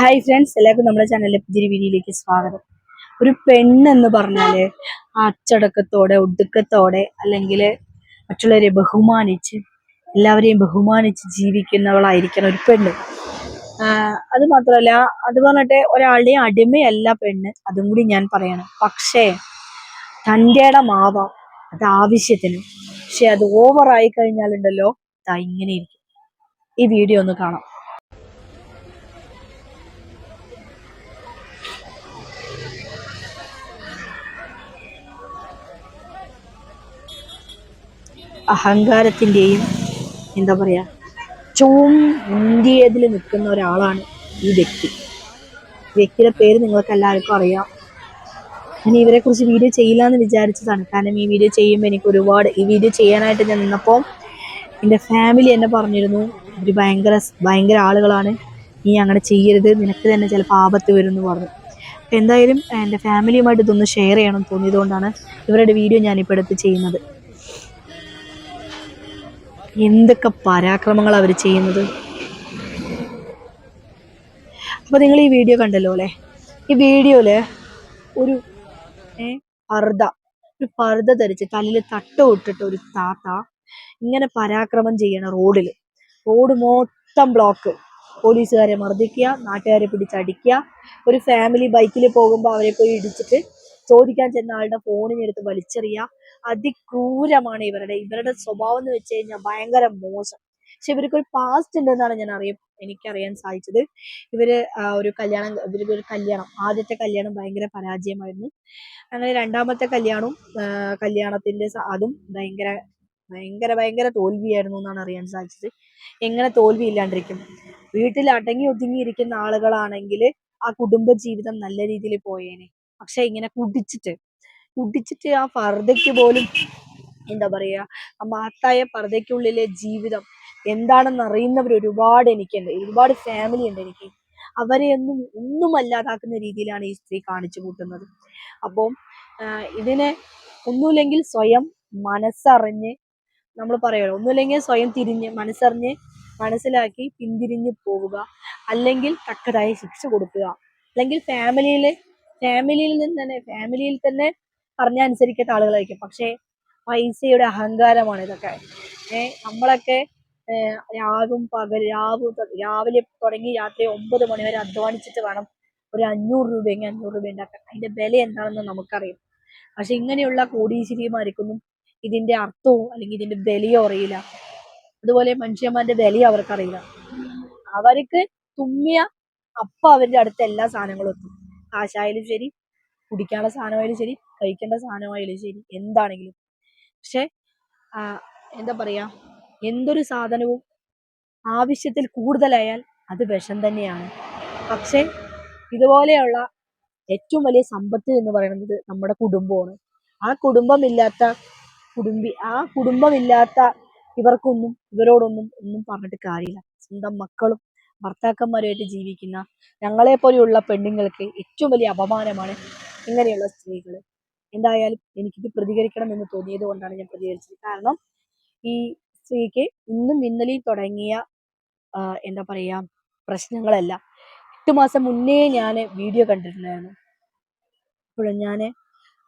Hi friends എല്ലാവർക്കും നമ്മുടെ ചാനലിലെ പുതിയൊരു വീഡിയോയിലേക്ക് സ്വാഗതം. ഒരു പെണ്ണെന്ന് പറഞ്ഞാൽ അച്ചടക്കത്തോടെ ഒടുക്കത്തോടെ അല്ലെങ്കിൽ മറ്റുള്ളവരെ ബഹുമാനിച്ച് എല്ലാവരെയും ബഹുമാനിച്ച് ജീവിക്കുന്നവളായിരിക്കണം ഒരു പെണ്ണ്. അത് മാത്രമല്ല അത് പറഞ്ഞിട്ട് ഒരാളുടെയും അടിമയല്ല പെണ്ണ് അതും കൂടി ഞാൻ പറയണം. പക്ഷേ തന്റെ ഇടമാവാം അത് ആവശ്യത്തിന് പക്ഷെ അത് ഓവറായി കഴിഞ്ഞാലുണ്ടല്ലോ ഇതാ ഇങ്ങനെ ഇരിക്കും. ഈ വീഡിയോ ഒന്ന് കാണാം. അഹങ്കാരത്തിന്റെയും എന്താ പറയുക ഏറ്റവും മുന്തിയതിൽ നിൽക്കുന്ന ഒരാളാണ് ഈ വ്യക്തി. വ്യക്തിയുടെ പേര് നിങ്ങൾക്ക് എല്ലാവർക്കും അറിയാം. ഞാൻ ഇവരെ കുറിച്ച് വീഡിയോ ചെയ്യില്ല എന്ന് വിചാരിച്ചതാണ്. കാരണം ഈ വീഡിയോ ചെയ്യുമ്പോൾ എനിക്ക് ഒരുപാട് ഈ വീഡിയോ ചെയ്യാനായിട്ട് ഞാൻ നിന്നപ്പോൾ എന്റെ ഫാമിലി എന്നെ പറഞ്ഞിരുന്നു. ഒരു ഭയങ്കര ഭയങ്കര ആളുകളാണ്. നീ അങ്ങനെ ചെയ്യരുത്. നിനക്ക് തന്നെ ചിലപ്പോൾ ആപത്ത് വരും എന്ന് പറഞ്ഞു. അപ്പം എന്തായാലും എന്റെ ഫാമിലിയുമായിട്ട് ഇതൊന്ന് ഷെയർ ചെയ്യണം തോന്നിയതുകൊണ്ടാണ് ഇവരുടെ വീഡിയോ ഞാനിപ്പോൾ എടുത്ത് ചെയ്യുന്നത്. എന്തൊക്കെ പരാക്രമങ്ങൾ അവർ ചെയ്യുന്നത്? അപ്പോൾ നിങ്ങൾ ഈ വീഡിയോ കണ്ടല്ലോ അല്ലേ? ഈ വീഡിയോയിൽ ഒരു ഏ പർദ്ദ ഒരു പർദ ധരിച്ച് തലയിൽ തട്ട ഒരു താത്ത ഇങ്ങനെ പരാക്രമം ചെയ്യണ റോഡിൽ റോഡ് മൊത്തം ബ്ലോക്ക്. പോലീസുകാരെ മർദ്ദിക്കുക നാട്ടുകാരെ പിടിച്ചടിക്കുക ഒരു ഫാമിലി ബൈക്കിൽ പോകുമ്പോൾ അവരെ പോയി ഇടിച്ചിട്ട് ചോദിക്കാൻ ചെന്ന ആളുടെ ഫോണിനെടുത്ത് വലിച്ചെറിയുക അതിക്രൂരമാണ് ഇവരുടെ. ഇവരുടെ സ്വഭാവം എന്ന് വെച്ച് കഴിഞ്ഞാൽ ഭയങ്കര മോശം. പക്ഷെ ഇവർക്ക് ഒരു പാസ്റ്റ് ഉണ്ടെന്നാണ് ഞാൻ അറിയ എനിക്കറിയാൻ സാധിച്ചത്. ഇവർ ഒരു കല്യാണം ഇവർക്ക് ഒരു കല്യാണം ആദ്യത്തെ കല്യാണം ഭയങ്കര പരാജയമായിരുന്നു. അങ്ങനെ രണ്ടാമത്തെ കല്യാണവും കല്യാണത്തിന്റെ അതും ഭയങ്കര ഭയങ്കര ഭയങ്കര തോൽവിയായിരുന്നു എന്നാണ് അറിയാൻ സാധിച്ചത്. എങ്ങനെ തോൽവി ഇല്ലാണ്ടിരിക്കും. വീട്ടിൽ അടങ്ങി ഒതുങ്ങിയിരിക്കുന്ന ആളുകളാണെങ്കിൽ ആ കുടുംബ ജീവിതം നല്ല രീതിയിൽ പോയേനെ. പക്ഷെ ഇങ്ങനെ കുടിച്ചിട്ട് കുടിച്ചിട്ട് ആ പർദ്ദയ്ക്ക് പോലും എന്താ പറയുക ആ മഹത്തായ പർദ്ദയ്ക്കുള്ളിലെ ജീവിതം എന്താണെന്ന് അറിയുന്നവർ ഒരുപാട് എനിക്കുണ്ട് ഒരുപാട് ഫാമിലി ഉണ്ട് എനിക്ക്. അവരെ ഒന്നും ഒന്നും അല്ലാതാക്കുന്ന രീതിയിലാണ് ഈ സ്ത്രീ കാണിച്ചു കൂട്ടുന്നത്. അപ്പം ഇതിനെ ഒന്നുമില്ലെങ്കിൽ സ്വയം മനസ്സറിഞ്ഞ് നമ്മൾ പറയുമല്ലോ ഒന്നുമില്ലെങ്കിൽ സ്വയം തിരിഞ്ഞ് മനസ്സറിഞ്ഞ് മനസ്സിലാക്കി പിന്തിരിഞ്ഞ് പോവുക. അല്ലെങ്കിൽ തക്കതായ ശിക്ഷ കൊടുക്കുക. അല്ലെങ്കിൽ ഫാമിലിയിൽ ഫാമിലിയിൽ നിന്ന് തന്നെ ഫാമിലിയിൽ തന്നെ പറഞ്ഞ അനുസരിക്കാത്ത ആളുകളായിരിക്കും. പക്ഷേ പൈസയുടെ അഹങ്കാരമാണ് ഇതൊക്കെ. ഏഹ് നമ്മളൊക്കെ രാവും പകൽ രാവ് രാവിലെ തുടങ്ങി രാത്രി ഒമ്പത് മണി വരെ അധ്വാനിച്ചിട്ട് വേണം ഒരു അഞ്ഞൂറ് രൂപയെങ്കിൽ അഞ്ഞൂറ് രൂപ ഉണ്ടാക്കാൻ. അതിന്റെ വില എന്താണെന്ന് നമുക്കറിയാം. പക്ഷെ ഇങ്ങനെയുള്ള കോടീശ്വരിമാർക്കൊന്നും ഇതിന്റെ അർത്ഥവും അല്ലെങ്കിൽ ഇതിന്റെ വിലയോ അറിയില്ല. അതുപോലെ മനുഷ്യന്മാരുടെ വിലയും അവർക്കറിയില്ല. അവർക്ക് തുമ്മിയ അപ്പ അവരുടെ അടുത്ത് എല്ലാ സാധനങ്ങളും എത്തും. കാശായാലും ശരി കുടിക്കാനുള്ള സാധനമായാലും ശരി കഴിക്കേണ്ട സാധനമായാലും ശരി എന്താണെങ്കിലും. പക്ഷെ എന്താ പറയാ എന്തൊരു സാധനവും ആവശ്യത്തിൽ കൂടുതലായാൽ അത് വിഷം തന്നെയാണ്. പക്ഷെ ഇതുപോലെയുള്ള ഏറ്റവും വലിയ സമ്പത്ത് എന്ന് പറയുന്നത് നമ്മുടെ കുടുംബമാണ്. ആ കുടുംബമില്ലാത്ത കുടുംബി ആ കുടുംബമില്ലാത്ത ഇവർക്കൊന്നും ഇവരോടൊന്നും ഒന്നും പറഞ്ഞിട്ട് കാര്യമില്ല. സ്വന്തം മക്കളും ഭർത്താക്കന്മാരുമായിട്ട് ജീവിക്കുന്ന ഞങ്ങളെ പോലെയുള്ള പെണ്ണുങ്ങൾക്ക് ഏറ്റവും വലിയ അപമാനമാണ് ഇങ്ങനെയുള്ള സ്ത്രീകൾ. എന്തായാലും എനിക്കിത് പ്രതികരിക്കണം എന്ന് തോന്നിയത് കൊണ്ടാണ് ഞാൻ പ്രതികരിച്ചത്. കാരണം ഈ സ്ത്രീക്ക് ഇന്നും ഇന്നലെയും തുടങ്ങിയ എന്താ പറയുക പ്രശ്നങ്ങളല്ല. എട്ട് മാസം മുന്നേ ഞാൻ വീഡിയോ കണ്ടിട്ടുണ്ടായിരുന്നു. അപ്പോഴും ഞാൻ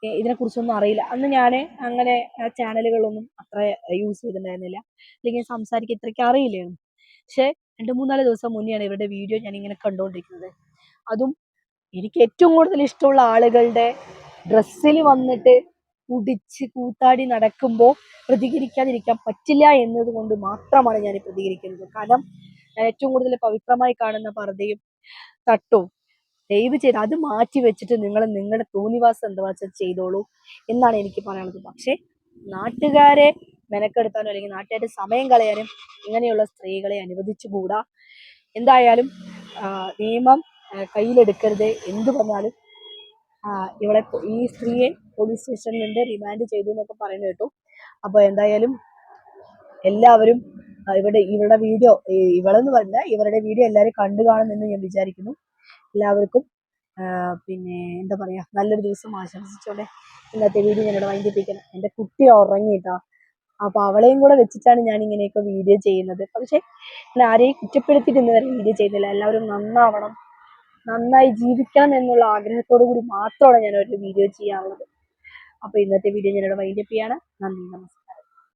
ഇതിനെക്കുറിച്ചൊന്നും അറിയില്ല. അന്ന് ഞാൻ അങ്ങനെ ചാനലുകളൊന്നും അത്ര യൂസ് ചെയ്തിട്ടുണ്ടായിരുന്നില്ല. അല്ലെങ്കിൽ സംസാരിക്കാൻ ഇത്രയ്ക്ക് അറിയില്ലായിരുന്നു. പക്ഷെ രണ്ട് മൂന്നാൽ ദിവസം മുന്നെയാണ് ഇവരുടെ വീഡിയോ ഞാൻ ഇങ്ങനെ കണ്ടുകൊണ്ടിരിക്കുന്നത് അതും എനിക്ക് ഏറ്റവും കൂടുതൽ ഇഷ്ടമുള്ള ആളുകളുടെ ഡ്രസ്സിൽ വന്നിട്ട് കുടിച്ച് കൂത്താടി നടക്കുമ്പോൾ പ്രതികരിക്കാതിരിക്കാൻ പറ്റില്ല എന്നതുകൊണ്ട് മാത്രമാണ് ഞാൻ പ്രതികരിക്കുന്നത്. കാരണം ഞാൻ ഏറ്റവും കൂടുതൽ പവിത്രമായി കാണുന്ന പർദ്ദയും തട്ടും ദയവ് ചെയ്ത് അത് മാറ്റി വെച്ചിട്ട് നിങ്ങൾ നിങ്ങളുടെ തോന്നിവാസം എന്താ വെച്ചാൽ ചെയ്തോളൂ എന്നാണ് എനിക്ക് പറയാനുള്ളത്. പക്ഷേ നാട്ടുകാരെ മെനക്കെടുത്താനോ അല്ലെങ്കിൽ നാട്ടുകാരുടെ സമയം കളയാനും ഇങ്ങനെയുള്ള സ്ത്രീകളെ അനുവദിച്ചുകൂടാ. എന്തായാലും നിയമം കയ്യിലെടുക്കരുത്. എന്ത് പറഞ്ഞാലും ഇവിടെ ഈ സ്ത്രീയെ പോലീസ് സ്റ്റേഷനിലുണ്ട് റിമാൻഡ് ചെയ്തു എന്നൊക്കെ പറയുന്നത് കേട്ടു. അപ്പോൾ എന്തായാലും എല്ലാവരും ഇവിടെ ഇവരുടെ വീഡിയോ ഇവളെന്ന് പറഞ്ഞ ഇവരുടെ വീഡിയോ എല്ലാവരും കണ്ടു കാണുമെന്ന് ഞാൻ വിചാരിക്കുന്നു. എല്ലാവർക്കും പിന്നെ എന്താ പറയാ നല്ലൊരു ദിവസം ആശംസിച്ചോടെ ഇന്നത്തെ വീഡിയോ ഞാനിവിടെ വൈകിപ്പിക്കണം എന്റെ കുട്ടി ഉറങ്ങിയിട്ടാ. അപ്പൊ അവളെയും കൂടെ വെച്ചിട്ടാണ് ഞാൻ ഇങ്ങനെയൊക്കെ വീഡിയോ ചെയ്യുന്നത്. പക്ഷെ ഞാൻ ആരെയും കുറ്റപ്പെടുത്തിയിട്ട് ഇന്ന് വരെ വീഡിയോ ചെയ്യുന്നില്ല. എല്ലാവരും നന്നാവണം. നന്നായി ജീവിക്കണം എന്നുള്ള ആഗ്രഹത്തോടു കൂടി മാത്രമാണ് ഞാൻ ഒരു വീഡിയോ ചെയ്യാറുള്ളത്. അപ്പോൾ ഇന്നത്തെ വീഡിയോ ഞാനിവിടെ വൈൻഡപ്പ് ചെയ്യാണ്. നന്ദി നമസ്കാരം.